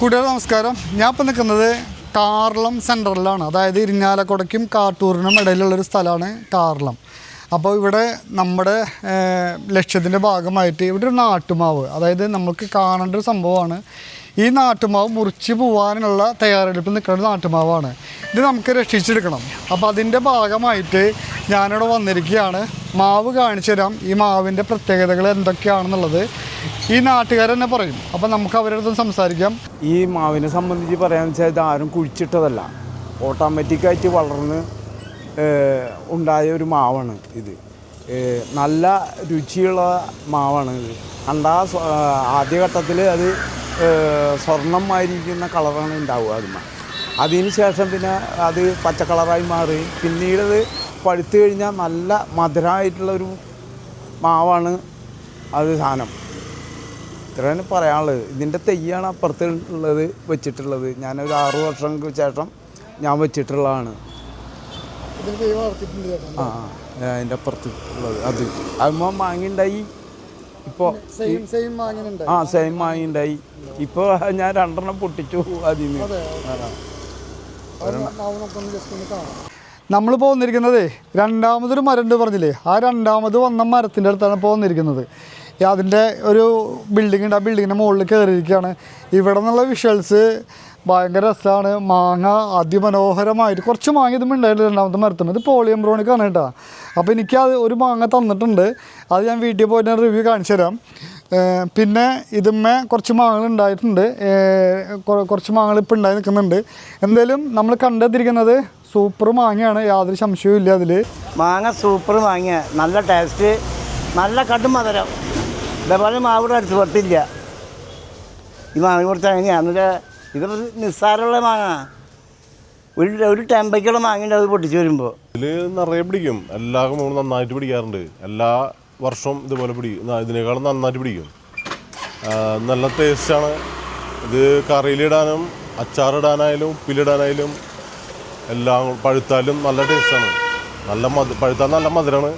കൂട്ടുകാർ നമസ്കാരം. ഞാൻ ഇപ്പം നിൽക്കുന്നത് കാർളം സെന്ററിലാണ് അതായത് ഇരിഞ്ഞാലക്കുടയ്ക്കും കാട്ടൂരിനും ഇടയിലുള്ളൊരു സ്ഥലമാണ് കാർളം. അപ്പോൾ ഇവിടെ നമ്മുടെ ലക്ഷ്യത്തിന്റെ ഭാഗമായിട്ട് ഇവിടെ ഒരു നാട്ടുമാവ് അതായത് നമുക്ക് കാണേണ്ട ഒരു സംഭവമാണ്. ഈ നാട്ടുമാവ് മുറിച്ച് പോകാനുള്ള തയ്യാറെടുപ്പിൽ നിൽക്കുന്ന നാട്ടുമാവാണ്. ഇത് നമുക്ക് രക്ഷിച്ചെടുക്കണം. അപ്പോൾ അതിന്റെ ഭാഗമായിട്ട് ഞാനിവിടെ വന്നിരിക്കുകയാണ്. മാവ് കാണിച്ചു തരാം. ഈ മാവിന്റെ പ്രത്യേകതകൾ എന്തൊക്കെയാണെന്നുള്ളത് ഈ നാട്ടുകാർ തന്നെ പറയും. അപ്പം നമുക്ക് അവരുടെ അടുത്ത് സംസാരിക്കാം. ഈ മാവിനെ സംബന്ധിച്ച് പറയാന്ന് വെച്ചാൽ ഇത് ആരും കുഴിച്ചിട്ടതല്ല. ഓട്ടോമാറ്റിക്കായിട്ട് വളർന്ന് ഉണ്ടായ ഒരു മാവാണ് ഇത്. നല്ല രുചിയുള്ള മാവാണ് ഇത്. കണ്ടാ ആദ്യഘട്ടത്തിൽ അത് സ്വർണമായിരിക്കുന്ന കളറാണ് ഉണ്ടാവുക അതിന് അതിന് ശേഷം പിന്നെ അത് പച്ചക്കളറായി മാറി. പിന്നീട് പഴുത്ത് കഴിഞ്ഞാൽ നല്ല മധുരമായിട്ടുള്ള ഒരു മാവാണ് അത് സാധനം. ഇത്രയാണ് പറയാനുള്ളത്. ഇതിന്റെ തെയ്യാണ് അപ്പുറത്ത് ഉള്ളത് വെച്ചിട്ടുള്ളത്. ഞാനൊരു ആറു വർഷങ്ങൾക്ക് ശേഷം ഞാൻ വെച്ചിട്ടുള്ളതാണ്. ആ അതിന്റെ അപ്പുറത്ത് ഉള്ളത്. അത്. അതുമ്പോൾ മാങ്ങിണ്ടായി ഇപ്പോൾ ആ സെയിം മാങ്ങിണ്ടായി ഇപ്പോൾ ഞാൻ രണ്ടെണ്ണം പൊട്ടിച്ചു അതിൽ നിന്ന് നമ്മൾ പോന്നിരിക്കുന്നത് രണ്ടാമതൊരു മരം പറഞ്ഞില്ലേ? ആ രണ്ടാമത് വന്ന മരത്തിന്റെ അടുത്താണ് പോന്നിരിക്കുന്നത്. ഈ അതിന്റെ ഒരു ബിൽഡിംഗ് ഉണ്ട്. ആ ബിൽഡിങ്ങിന്റെ മുകളിൽ കയറിയിരിക്കുകയാണ്. ഇവിടെ നിന്നുള്ള വിഷ്വൽസ് ഭയങ്കര രസമാണ്. മാങ്ങ അതിമനോഹരമായിട്ട് കുറച്ച് മാങ്ങ ഇതും ഉണ്ടായിട്ടില്ല രണ്ടാമത്തെ മരത്തും ഇത് പോളിയംബ്രോണിക്കാണ് കേട്ടോ. അപ്പോൾ എനിക്ക് അത് ഒരു മാങ്ങ തന്നിട്ടുണ്ട്. അത് ഞാൻ വീട്ടിൽ പോയിട്ട് റിവ്യൂ കാണിച്ചു തരാം. പിന്നെ ഇതുമ്മേ കുറച്ച് മാങ്ങകൾ ഉണ്ടായിട്ടുണ്ട്. കുറച്ച് മാങ്ങകൾ ഇപ്പോൾ ഉണ്ടായി നിൽക്കുന്നുണ്ട്. എന്തായാലും നമ്മൾ കണ്ടെത്തിയിരിക്കുന്നത് സൂപ്പർ മാങ്ങയാണ് യാതൊരു സംശയവും ഇല്ല അതിൽ മാങ്ങ സൂപ്പർ മാങ്ങ നല്ല ടേസ്റ്റ് നല്ല കടും മധുരം. ഇതേപോലെ മാവിടെ അടുത്ത് പുറത്തില്ല ഈ മാങ്ങ കുറച്ച് എങ്ങനെയാണ് എന്നിട്ട് ഇത് നിസ്സാരമുള്ള മാങ്ങ. ഒരു ഒരു ടെമ്പയ്ക്കുള്ള മാങ്ങ ഉണ്ട് അത് പൊട്ടിച്ച് വരുമ്പോൾ ഇതിൽ നിറയെ പിടിക്കും. എല്ലാ മൂന്നും നന്നായിട്ട് പിടിക്കാറുണ്ട്. എല്ലാ വർഷവും ഇതുപോലെ പിടിക്കും. ന- ഇതിനേക്കാളും നന്നായിട്ട് പിടിക്കും. നല്ല ടേസ്റ്റാണ് ഇത് കറിയിലിടാനും അച്ചാറിടാനായാലും ഉപ്പിലിടാനായാലും എല്ലാം പഴുത്താലും നല്ല ടേസ്റ്റാണ്. നല്ല മധു പഴുത്താൽ നല്ല മധുരമാണ്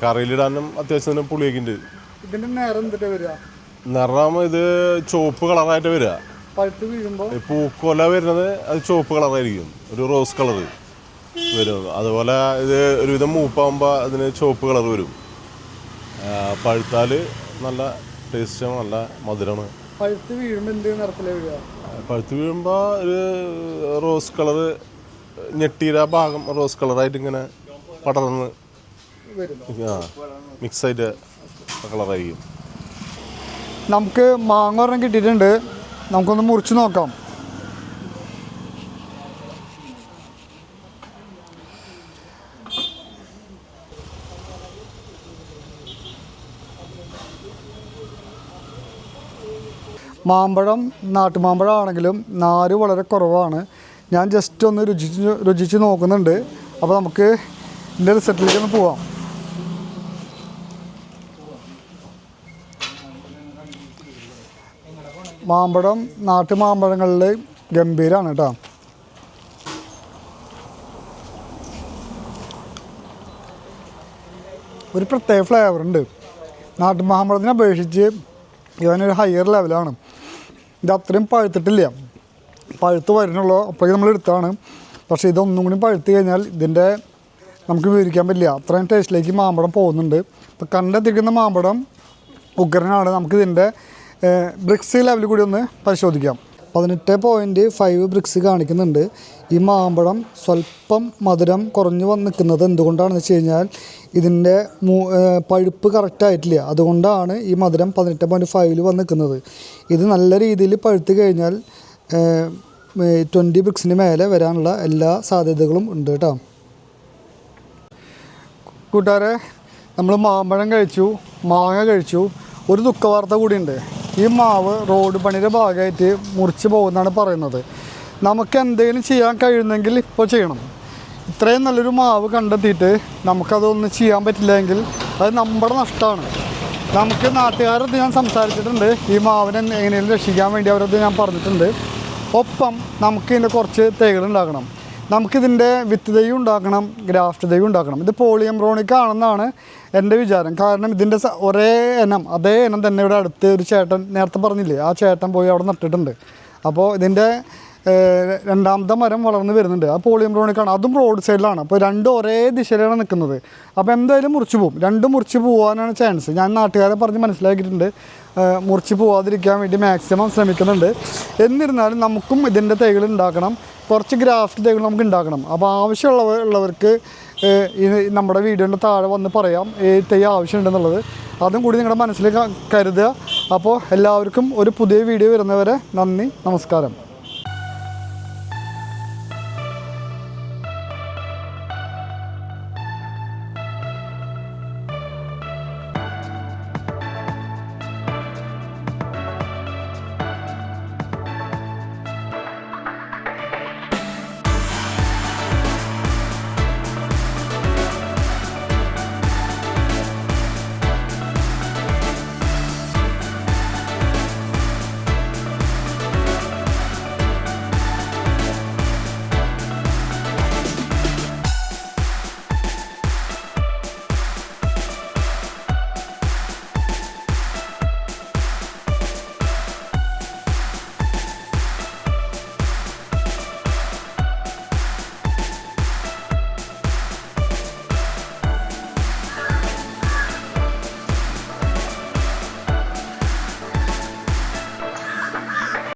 കറിയിലിടാനും അത്യാവശ്യം പുളിയൊക്കെ ഉണ്ട് എന്തിട്ട് വരിക? നിറം ഇത് ചുവപ്പ് കളറായിട്ട് വരിക. പഴുത്ത് വീഴുമ്പോൾ പൂക്കൊല വരുന്നത് അത് ചുവപ്പ് കളറായിരിക്കും. ഒരു റോസ് കളറ് വരും. അതുപോലെ ഇത് ഒരുവിധം മൂപ്പാകുമ്പോൾ അതിന് ചുവപ്പ് കളർ വരും. പഴുത്താൽ നല്ല ടേസ്റ്റാണ് നല്ല മധുരമാണ് പഴുത്ത് വീഴുമ്പോൾ എന്ത് നിറത്തിലേ വരിക? പഴുത്ത് വീഴുമ്പോൾ ഒരു റോസ് കളർ ഞെട്ടിയുടെ ഭാഗം റോസ് കളറായിട്ട് ഇങ്ങനെ പടർന്ന് ആ മിക്സായിട്ട് കളറായിരിക്കും. നമുക്ക് മാങ്ങ ഒരെണ്ണം കിട്ടിയിട്ടുണ്ട്. നമുക്കൊന്ന് മുറിച്ച് നോക്കാം. മാമ്പഴം നാട്ടുമാമ്പഴം ആണെങ്കിലും നാര് വളരെ കുറവാണ്. ഞാൻ ജസ്റ്റ് ഒന്ന് രുചിച്ച് രുചിച്ച് നോക്കുന്നുണ്ട്. അപ്പോൾ നമുക്ക് ഇതിന്റെ റിസൾട്ടിലേക്ക് ഒന്ന് പോവാം. മാമ്പഴം നാട്ടു മാമ്പഴങ്ങളിൽ ഗംഭീരമാണ് കേട്ടോ. ഒരു പ്രത്യേക ഫ്ലേവർ ഉണ്ട്. നാട്ടു മാമ്പഴത്തിനെ അപേക്ഷിച്ച് ഇവനൊരു ഹയർ ലെവലാണ് ഇത് അത്രയും പഴുത്തിട്ടില്ല. പഴുത്ത് വരുന്നുള്ളൂ അപ്പോഴേക്കും നമ്മൾ എടുത്താണ് പക്ഷേ ഇതൊന്നും കൂടി പഴുത്ത് കഴിഞ്ഞാൽ ഇതിന്റെ നമുക്ക് വിവരിക്കാൻ പറ്റില്ല. അത്രയും ടേസ്റ്റിലേക്ക് മാമ്പഴം പോകുന്നുണ്ട്. ഇപ്പോൾ കണ്ടെത്തിക്കുന്ന മാമ്പഴം ഉഗ്രനാണ്. നമുക്കിതിന്റെ ബ്രിക്സ് ലെവൽ കൂടി ഒന്ന് പരിശോധിക്കാം. പതിനെട്ട് പോയിന്റ് ഫൈവ് ബ്രിക്സ് കാണിക്കുന്നുണ്ട്. ഈ മാമ്പഴം സ്വല്പം മധുരം കുറഞ്ഞു വന്ന് നിൽക്കുന്നത് എന്തുകൊണ്ടാണെന്ന് വെച്ച് കഴിഞ്ഞാൽ ഇതിന്റെ മൂ- പഴുപ്പ് കറക്റ്റായിട്ടില്ല അതുകൊണ്ടാണ് ഈ മധുരം പതിനെട്ട് പോയിന്റ് ഫൈവിൽ വന്ന് നിൽക്കുന്നത് ഇത് നല്ല രീതിയിൽ പഴുത്ത് കഴിഞ്ഞാൽ ട്വന്റി ബ്രിക്സിന് മേലെ വരാനുള്ള എല്ലാ സാധ്യതകളും ഉണ്ട് കേട്ടോ. കൂട്ടുകാരെ നമ്മൾ മാമ്പഴം കഴിച്ചു മാങ്ങ കഴിച്ചു. ഒരു ദുഃഖവാർത്ത കൂടിയുണ്ട്. ഈ മാവ് റോഡ് പണിയുടെ ഭാഗമായിട്ട് മുറിച്ച് പോകുന്നതാണ് പറയുന്നത്. നമുക്ക് എന്തെങ്കിലും ചെയ്യാൻ കഴിയുന്നെങ്കിൽ ഇപ്പോൾ ചെയ്യണം. ഇത്രയും നല്ലൊരു മാവ് കണ്ടെത്തിയിട്ട് നമുക്കതൊന്നും ചെയ്യാൻ പറ്റില്ലെങ്കിൽ അത് നമ്മുടെ നഷ്ടമാണ്. നമുക്ക് നാട്ടുകാരത് ഞാൻ സംസാരിച്ചിട്ടുണ്ട്. ഈ മാവിനെ എങ്ങനെയും രക്ഷിക്കാൻ വേണ്ടി അവരത് ഞാൻ പറഞ്ഞിട്ടുണ്ട്. ഒപ്പം നമുക്ക് ഇതിന്റെ കുറച്ച് തേകൾ ഉണ്ടാക്കണം. നമുക്കിതിന്റെ വിത്ത് തൈ ഉണ്ടാക്കണം ഗ്രാഫ്റ്റ് തൈ ഉണ്ടാക്കണം. ഇത് പോളിയംബ്രോണിക് ആണെന്നാണ് എന്റെ വിചാരം. കാരണം ഇതിന്റെ ഒരേ ഇനം അതേ ഇനം തന്നെ ഇവിടെ അടുത്ത് ഒരു ചേട്ടൻ നേരത്തെ പറഞ്ഞില്ലേ ആ ചേട്ടൻ പോയി അവിടെ നട്ടിട്ടുണ്ട്. അപ്പോൾ ഇതിന്റെ രണ്ടാമത്തെ മരം വളർന്ന് വരുന്നുണ്ട്. ആ പോളിയംബ്രോണിക്കാണ് അതും റോഡ് സൈഡിലാണ് അപ്പോൾ രണ്ടും ഒരേ ദിശയിലാണ് നിൽക്കുന്നത്. അപ്പോൾ എന്തായാലും മുറിച്ച് പോകും രണ്ടും മുറിച്ച് പോകാനാണ് ചാൻസ് ഞാൻ നാട്ടുകാരെ പറഞ്ഞ് മനസ്സിലാക്കിയിട്ടുണ്ട്. മുറിച്ച് പോവാതിരിക്കാൻ വേണ്ടി മാക്സിമം ശ്രമിക്കുന്നുണ്ട്. എന്നിരുന്നാലും നമുക്കും ഇതിന്റെ തൈകൾ ഉണ്ടാക്കണം. കുറച്ച് ഗ്രാഫ്റ്റ് തൈകൾ നമുക്ക് ഉണ്ടാക്കണം. അപ്പോൾ ആവശ്യമുള്ളവ ഉള്ളവർക്ക് നമ്മുടെ വീഡിയോന്റെ താഴെ വന്ന് പറയാം. ഈ തൈ ആവശ്യമുണ്ടെന്നുള്ളത്. അതും കൂടി നിങ്ങളുടെ മനസ്സിൽ കരുതുക. അപ്പോൾ എല്ലാവർക്കും ഒരു പുതിയ വീഡിയോ വരുന്നവരെ നന്ദി. നമസ്കാരം.